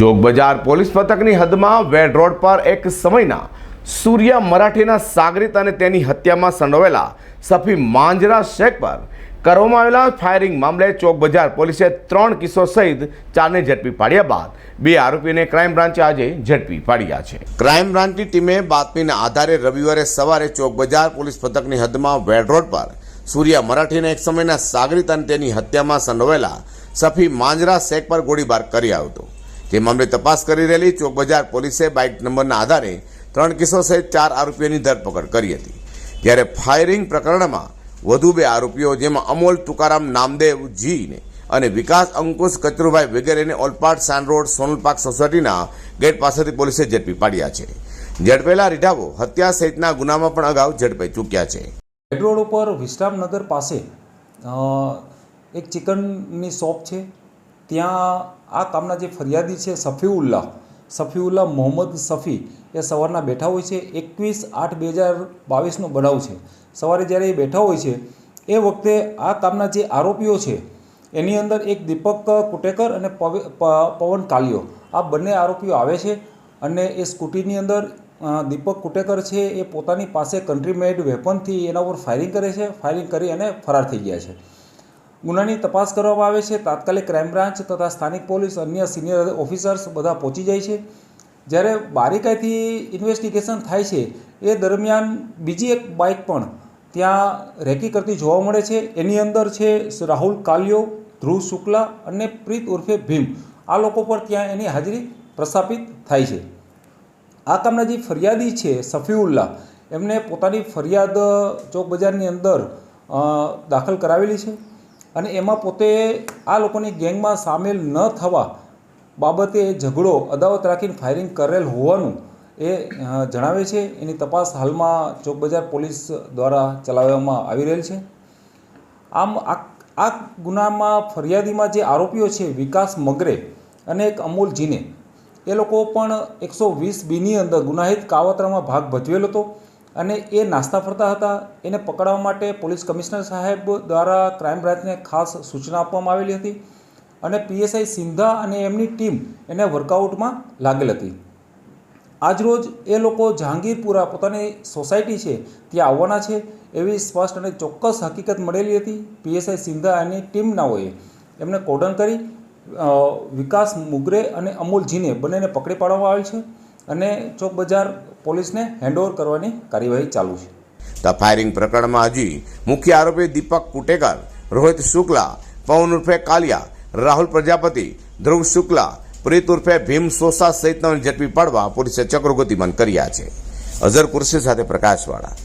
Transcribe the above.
ચોક બજાર પોલીસ પથકની હદમાં વેડ રોડ પર એક સમયના સૂર્યા મરાઠીના સાગરીત અને તેની હત્યામાં સંડોવેલા સફી માંજરા શેખ પર કરવામાં આવેલા ફાયરિંગ મામલે ચોક બજાર પોલીસે ત્રણ કિસ્સો સહિત ચારને ઝડપી પાડ્યા બાદ બે આરોપીને ક્રાઇમ બ્રાન્ચે આજે ઝડપી પાડ્યા છે. ક્રાઇમ બ્રાન્ચની ટીમે બાતમીના આધારે રવિવારે સવારે ચોક બજાર પોલીસ પથકની હદમાં વેડ રોડ પર સૂર્યા મરાઠીના એક સમયના સાગરીત અને તેની હત્યામાં સંડોવેલા સફી માંજરા શેખ પર ગોળીબાર કર્યો હતો. જે મામલે તપાસ કરી રહેલી ચોક બજાર પોલીસે બાઇક નંબરના આધારે ત્રણ કિસ્સો સહિત ચાર આરોપીઓની ધરપકડ કરી હતી. જ્યારે ફાયરિંગ પ્રકરણમાં વધુ બે આરોપીઓ જેમાં અમોલ તુકારામ નામદેવજીને અને વિકાસ અંકુશ કચરુભાઈ વગેરેને ઓલપાડ સાન રોડ સોનલપાક સોસાયટીના ગેટ પાસેથી પોલીસે ઝડપી પાડ્યા છે. ઝડપેલા રીઢાવો હત્યા સહિતના ગુનામાં પણ અગાઉ ઝડપાઈ ચૂક્યા છે. રેડ ઉપર વિશ્રામનગર પાસે એક ચિકનની શોપ છે. ત્યાં આ કામના જે ફરિયાદી છે, સફીઉલ્લાહ સફીઉલ્લાહ મોહમ્મદ સફી, એ સવારના બેઠા હોય છે. એકવીસ આઠ બે હજાર બાવીસનો બનાવ છે. સવારે જ્યારે એ બેઠા હોય છે, એ વખતે આ કામના જે આરોપીઓ છે, એની અંદર એક દીપક કુટેકર અને પવન કાલિયો, આ બંને આરોપીઓ આવે છે અને એ સ્કૂટીની અંદર દીપક કુટેકર છે, એ પોતાની પાસે કન્ટ્રી મેડ વેપનથી એના ઉપર ફાયરિંગ કરે છે. ફાયરિંગ કરી અને ફરાર થઈ ગયા છે. ગુનાની તપાસ કરવામાં આવે છે. તાત્કાલિક ક્રાઇમ બ્રાન્ચ તથા સ્થાનિક પોલીસ, અન્ય સિનિયર ઓફિસર્સ બધા પહોંચી જાય છે. જ્યારે બારીકાઈથી ઇન્વેસ્ટિગેશન થાય છે, એ દરમિયાન બીજી એક બાઇક પણ ત્યાં રેકી કરતી જોવા મળે છે. એની અંદર છે રાહુલ કાલિયો, ધ્રુવ શુક્લા અને પ્રીત ઉર્ફે ભીમ. આ લોકો પર ત્યાં એની હાજરી પ્રસ્થાપિત થાય છે. આ કામના જે ફરિયાદી છે સફીઉલ્લા એમને પોતાની ફરિયાદ ચોક બજારની અંદર દાખલ કરાવેલી છે. અને એમાં પોતે આ લોકોની ગેંગમાં સામેલ ન થવા બાબતે ઝઘડો અદાવત રાખીને ફાયરિંગ કરેલ હોવાનું એ જણાવે છે. એની તપાસ હાલમાં ચોક બજાર પોલીસ દ્વારા ચલાવવામાં આવી રહેલ છે. આમ આ આ ગુનામાં ફરિયાદીમાં જે આરોપીઓ છે, વિકાસ મગરે અને એક અમૂલ જીને, એ લોકો પણ એકસો વીસ બીની અંદર ગુનાહિત કાવતરામાં ભાગ ભજવેલો હતો. અને એ નાસ્તા ફરતા હતા. એને પકડવા માટે પોલીસ કમિશનર સાહેબ દ્વારા ક્રાઇમ બ્રાન્ચને ખાસ સૂચના આપવામાં આવેલી હતી અને પીએસઆઈ સિંધા અને એમની ટીમ એને વર્કઆઉટમાં લાગેલ હતી. આજરોજ એ લોકો જહાંગીરપુરા પોતાની સોસાયટી છે, ત્યાં આવવાના છે એવી સ્પષ્ટ અને ચોક્કસ હકીકત મળેલી હતી. પીએસઆઈ સિંધા અને ટીમનાઓએ એમને કોર્ડન કરી વિકાસ મુગરે અને અમૂલજીને બંનેને પકડી પાડવામાં આવેલ છે અને ચોક બજાર પોલીસને હેન્ડઓવર કરવાની કાર્યવાહી ચાલુ છે. તો ફાયરિંગ પ્રકરણમાં હજી મુખ્ય આરોપી દીપક કુટેકર, રોહિત શુક્લા, પવન ઉર્ફે કાલિયા, રાહુલ પ્રજાપતિ, ધ્રુવ શુક્લા, પ્રીત ઉર્ફે ભીમ સોસા સહિતનાઓને ઝડપી પાડવા પોલીસે ચક્રો ગતિમાન કર્યા છે. અઝર કુર્સી સાથે પ્રકાશવાળા.